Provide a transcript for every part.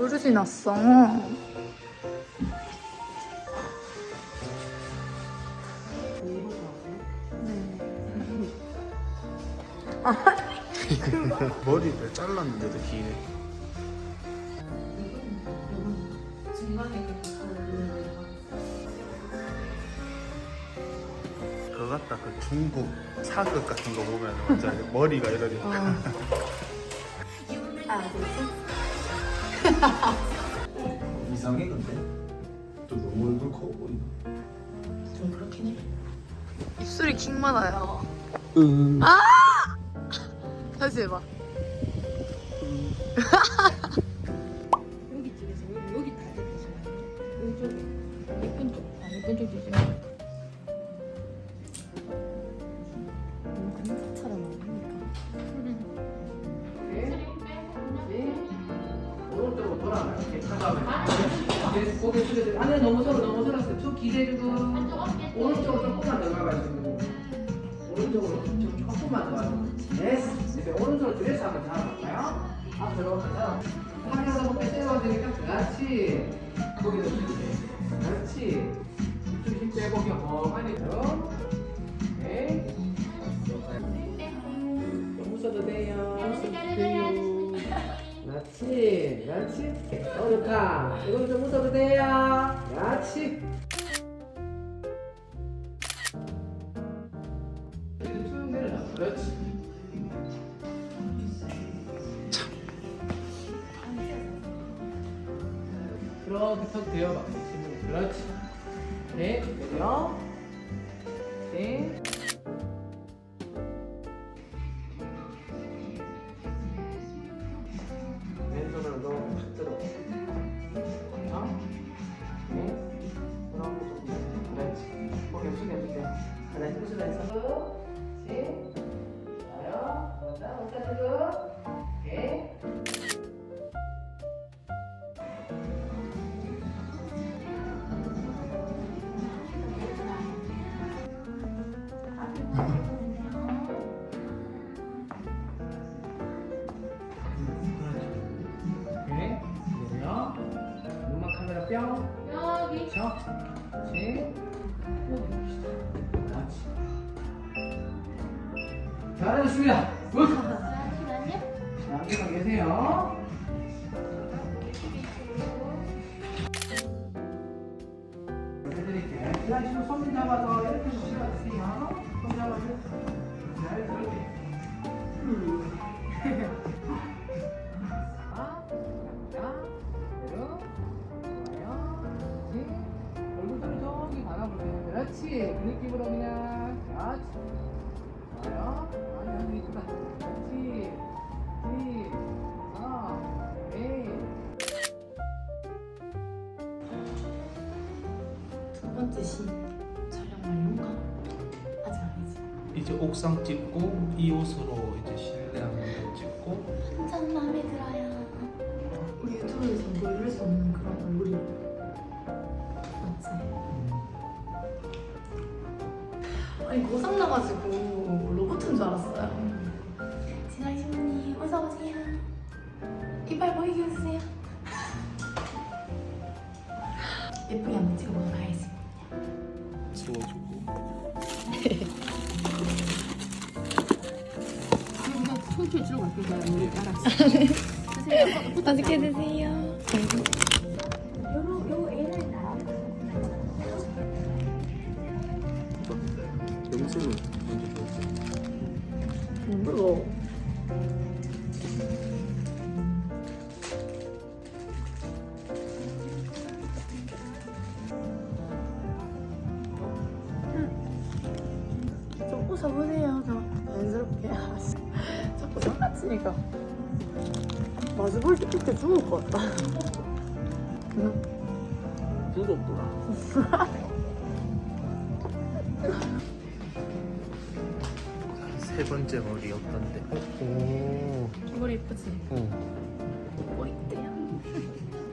아, 왕뿌르지 났어. 머리를 잘랐는데도 기네. 그거 같다. 그 중국 사극 같은 거 보면 완전 머리가 이러니까. 아, 이상해 근데. 좀 너무 얼굴 커 보인다. 좀 그렇긴 해. 입술이 킹 많아요. 응. 다시 해봐. 여기 찍으세요. 여기, 여기 다 찍으시면 안 돼요. 이쪽에 예쁜 쪽, 아, 예쁜 쪽 찍으 네, 고개 숙여서 안에 너무 서로 너무. 툭 기대주고 오른쪽으로 조금만 더 가가지고 오른쪽으로 좀 조금만 더 가고. 됐어. 이제 오른쪽으로 드레스 한번 잡아볼까요? 앞으로 가서 하면서 목에 세워지니까 그렇지. 고개도 숙이게. 그렇지. 좀 힘 빼고 경 그렇지, 그렇지. 어, 좋다. 이건 좀 웃어도 돼요. 그렇지. 그렇게 턱 대어봐. 그렇지. 네, 내려. 네. 잘하셨습니다. 굿. 자, 앉아 계세요. 해드릴게요. 손 잡아서 이렇게 좀 실어주세요. 손 잡아서. 아. 그렇지. 그 느낌으로 그 시 촬영 완료인가? 아직 아니지. 이제 옥상 찍고 이 옷으로 이제 실내 한번 찍고 완전 마음에 들어요. 우리 유튜브에서 보여줄 수 없는 그런 얼굴이 맞지? 아니 고장 나가지고 로봇인 줄 알았어요. 진아 신부님 어서 오세요. 이빨 보이게 해주세요. 예쁘게 한번 찍어보도록 하겠습 지워주고. 손길 주로 갈게요. 우리 알았어. 맛있게 드세요. 장난치니까. 마주 볼 때 그때 죽을 것 같다. 응? 부럽더라. 세 번째 머리 어떤데? 오. 머리 예쁘지? 어. 포인트야.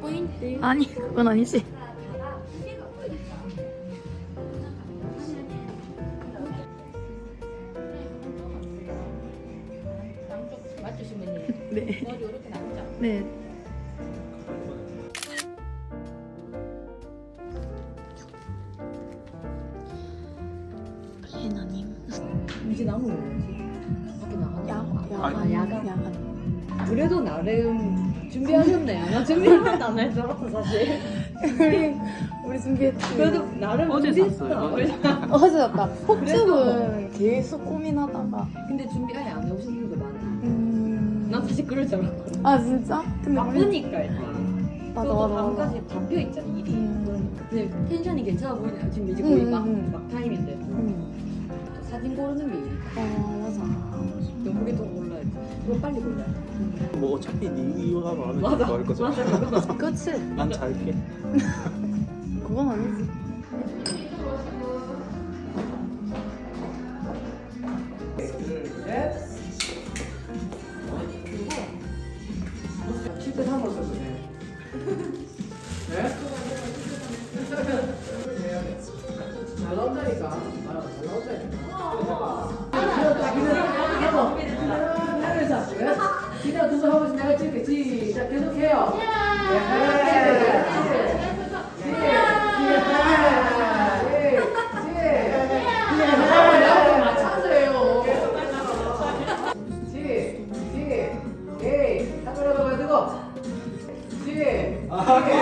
포인트. 아니, 그건 아니지. 네. 네. 머리 이렇게 남죠? 네. 그래도 나름 준비하셨네요. 나 준비하면 안 했어 사실. 우리 우리 준비했지. 그래도 나름 어제 샀어요. 어제. 어제 폭죽은 계속 고민하다가. 근데 준비 아예 안 해오신 분들 많아. 난 사실 그럴 줄 알았거든. 아 진짜? 근데 우리 바쁘니까 일단. 맞아 또 맞아 맞아. 밤까지 잡혀 있잖아 일이. 음. 근데 텐션이 괜찮아 보이네요. 지금 이제 거의 음, 막, 음. 막 타임인데. 음. 또 사진 고르는 게 일이야. 어 맞아. 영국에 또 골라야지. 이거 빨리 골라야 돼. 뭐 어차피 네 이유가 마음에 맞아. 들고 할 거잖아. 맞아. 그거. 그치? 난 잘게. 그건 아니지. 하면서 기대 두번 하고 있으면 내가 찍게 시작 계속해요 맞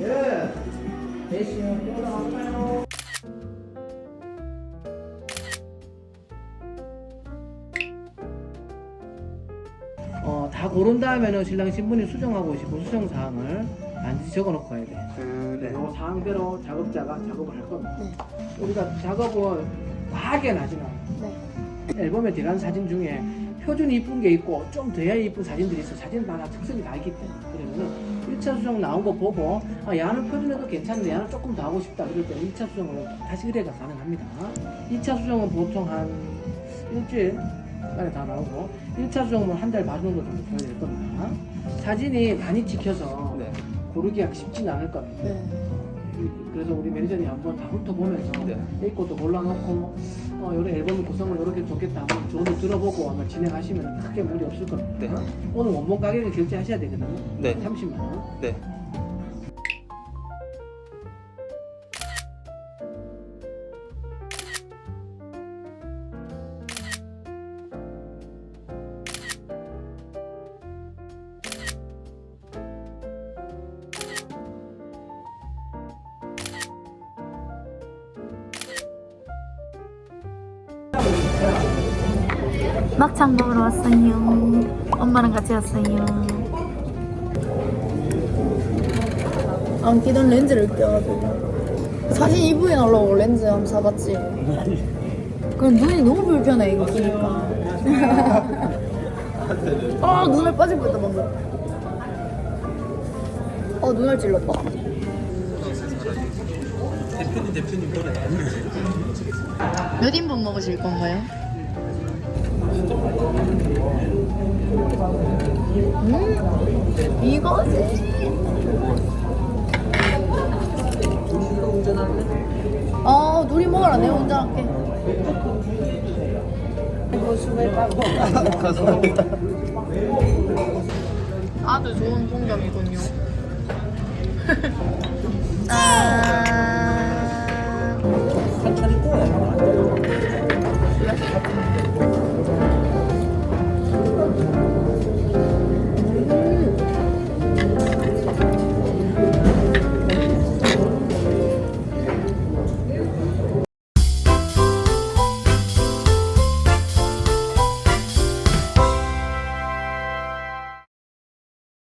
예. 어, 다 고른 다음에는 신랑 신부님 수정하고 싶은 수정 사항을 반드시 적어놓고 와야 돼. 네, 요 사항대로 작업자가 작업을 할 겁니다. 네. 우리가 작업을 과하게 하진 않아. 네. 앨범에 들어간 사진 중에 표준이 이쁜 게 있고 좀더 이쁜 사진들이 있어. 사진마다 특성이 다 있기 때문에. 그러면은 1차 수정 나온 거 보고 아, 야는 표준에도 괜찮은데 야는 조금 더 하고 싶다. 그럴 때 1차 수정으로 다시 의뢰가 가능합니다. 2차 수정은 보통 한 일주일 만에 다 나오고 1차 수정은 한 달 반 정도 정도 줘야 될 겁니다. 사진이 많이 찍혀서 네. 고르기가 쉽진 않을 겁니다. 네. 그래서 우리 매니저님 한번 다 훑어보면서 네. 내 것도 골라놓고 어, 요런 앨범 구성을 이렇게 좋겠다 한번 조언을 들어보고 아마 진행하시면 크게 무리 없을 겁니다. 네. 오늘 원본 가격을 결제하셔야 되거든요. 네. 30만 원. 네. 막창 먹으러 왔어요. 엄마랑 같이 왔어요. 안 끼던 렌즈를 껴가지고 사진 이쁘게 나오려고 렌즈 한번 사봤지. 그럼 눈이 너무 불편해 이거 끼니까. 아 눈알 빠질 뻔했다 방금. 어 눈알 찔렀다. 대표님 대표님 노래? 몇 인분 먹으실 건가요? 음, 이거지. 아, 누리 먹어라. 내가 운전할게. 아주 좋은 풍경이군요. 아.